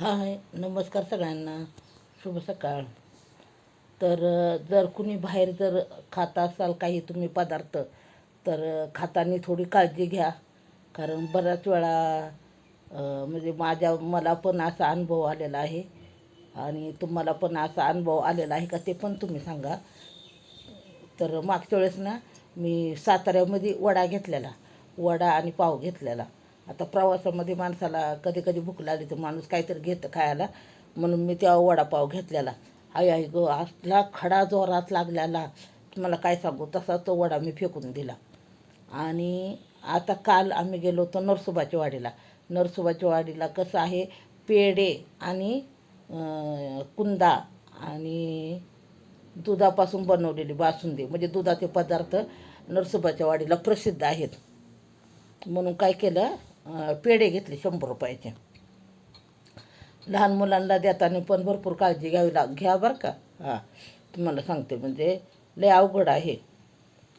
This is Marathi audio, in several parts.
हाय नमस्कार सगळ्यांना. शुभ सकाळ. तर जर कुणी बाहेर जर खात असाल काही तुम्ही पदार्थ तर खातानी खाताना थोडी काळजी घ्या. कारण बऱ्याच वेळा म्हणजे माझ्या मला पण असा अनुभव आलेला आहे. आणि तुम्हाला पण असा अनुभव आलेला आहे का ते पण तुम्ही सांगा. तर मागच्या वेळेस ना मी साताऱ्यामध्ये वडा घेतलेला. वडा आणि पाव घेतलेला. आता प्रवासामध्ये माणसाला कधी कधी भूक लागली तर माणूस काहीतरी घेतं खायला. म्हणून मी तेव्हा वडापाव घेतलेला. आई आई गो असला खडा जोरात लागलेला. तुम्हाला काय सांगू तसा तो वडा मी फेकून दिला. आणि आता काल आम्ही गेलो होतो नरसोबाच्या वाडीला. नरसोबाच्या वाडीला कसं आहे पेढे आणि कुंदा आणि दुधापासून बनवलेली बासुंदी. म्हणजे दुधाचे पदार्थ नरसोबाच्या वाडीला प्रसिद्ध आहेत. म्हणून काय केलं पेढे घेतले शंभर रुपयाचे. लहान मुलांना देताना पण भरपूर काळजी घ्यावी लाग घ्या बरं का. हां तुम्हाला सांगते म्हणजे लय अवघड आहे.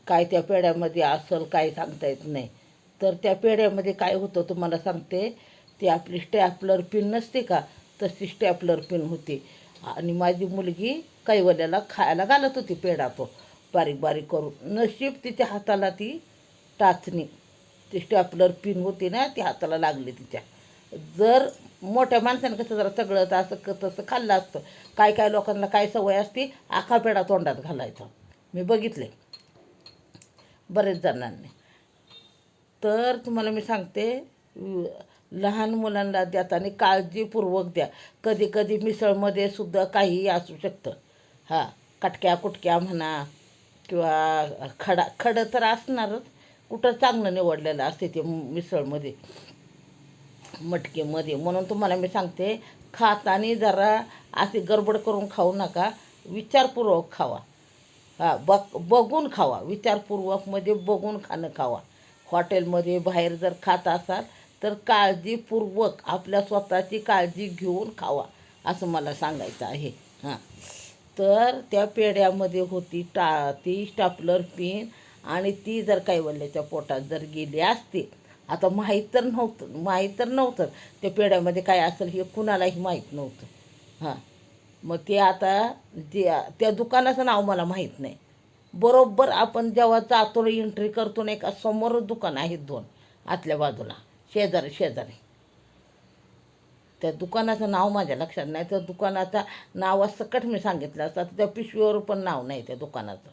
काय त्या पेढ्यामध्ये असेल काय सांगता येत नाही. तर त्या पेढ्यामध्ये काय होतं तुम्हाला सांगते ती आपली स्टॅपलर पिन नसते का? तशी स्टॅपलर पिन होती. आणि माझी मुलगी कैवल्याला खायला घालत होती पेढा तो. बारीक बारीक करून. नशीब तिच्या हाताला ती टाचणी ती स्टॅपलर पिन होती ना ती हाताला लागली तिच्या. जर मोठ्या माणसाने कसं जरा सगळं तर असं क- तसं खाल्लं असतं काय काय लोकांना काय सवय असते आखा पेढा तोंडात घालायचा. मी बघितले. बरेच जणांनी. तर तुम्हाला मी सांगते लहान मुलांना देताना काळजीपूर्वक द्या. कधी कधी मिसळमध्ये सुद्धा काहीही असू शकतं. हां कटक्या कुटक्या म्हणा किंवा खडा खडं तर असणारच कुठं चांगलं निवडलेलं असते ते मिसळमध्ये मटकेमध्ये. म्हणून तुम्हाला मी सांगते खाताना जरा अशी गडबड करून खाऊ नका. विचारपूर्वक खावा. हा बघ बघून खावा. विचारपूर्वकमध्ये बघून खाणं खावा. हॉटेलमध्ये बाहेर जर खात असाल तर काळजीपूर्वक आपल्या स्वतःची काळजी घेऊन खावा असं मला सांगायचं आहे. हां. तर त्या पेढ्यामध्ये होती टा ती स्टापलर पिन. आणि ती जर कैवल्याच्या पोटात जर गेली असती आता माहीत तर नव्हतं माहीत तर नव्हतं. त्या पेढ्यामध्ये काय असेल हे कुणालाही माहीत नव्हतं. हां. मग ते आता जे त्या दुकानाचं नाव मला माहीत नाही. बरोबर आपण जेव्हा जातो एंट्री करतो ना का समोर दुकान आहेत दोन आतल्या बाजूला शेजारी शेजारी. त्या दुकानाचं नाव माझ्या लक्षात नाही. त्या दुकानाचा नावासकट मी सांगितलं असतं. आता त्या पिशवीवर पण नाव नाही त्या दुकानाचं.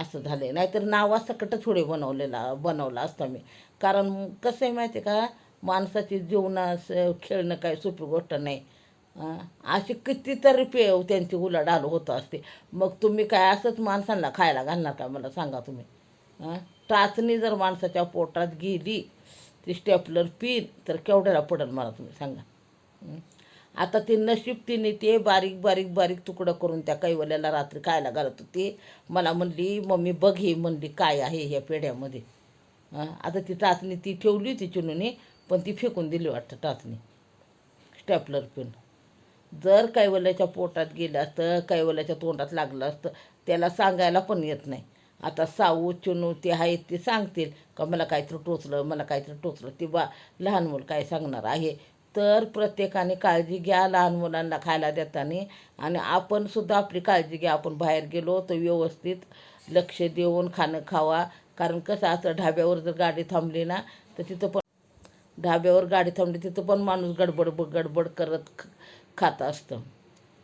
असं झालं आहे नाहीतर नावासकटच थोडे बनवलेला बनवला असता मी. कारण कसं आहे माहिती आहे का माणसाची जीवनास खेळणं काय सोपी गोष्ट नाही. अशी कितीतरी पे त्यांची उलाढाल होत असते. मग तुम्ही काय असंच माणसांना खायला घालणार का मला सांगा तुम्ही? टाचणी जर माणसाच्या पोटात गेली ती स्टेपलर पिन तर केवढ्याला पडेल मला तुम्ही सांगा. आता ती नशीब तिने ते बारीक बारीक बारीक तुकडं करून त्या कैवल्याला रात्री खायला घालत होती. मला म्हणली मम्मी बघ ही म्हणली काय आहे ह्या पेढ्यामध्ये. आता ती टाचणी ती ठेवली होती चिनुनी पण ती फेकून दिली वाटतं टाचणी स्टॅपलर पेन जर कैवल्याच्या पोटात गेलं असतं कैवल्याच्या तोंडात लागलं असतं त्याला सांगायला पण येत नाही. आता साऊ चुनू ते आहेत ते सांगतील का मला काहीतरी टोचलं मला काहीतरी टोचलं. ते बा लहान मुलं काय सांगणार आहे? तर प्रत्येकाने काळजी घ्या लहान मुलांना खायला देताना. आणि आपण सुद्धा आपली काळजी घ्या. आपण बाहेर गेलो तर व्यवस्थित लक्ष देऊन खाणं खावा. कारण कसं असं ढाब्यावर जर गाडी थांबली ना तर तिथं पण ढाब्यावर गाडी थांबली तिथं पण माणूस गडबड गडबड करत खात असतं.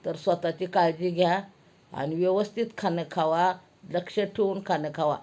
तर स्वतःची काळजी घ्या आणि व्यवस्थित खाणं खावा. लक्ष ठेवून खाणं खावा.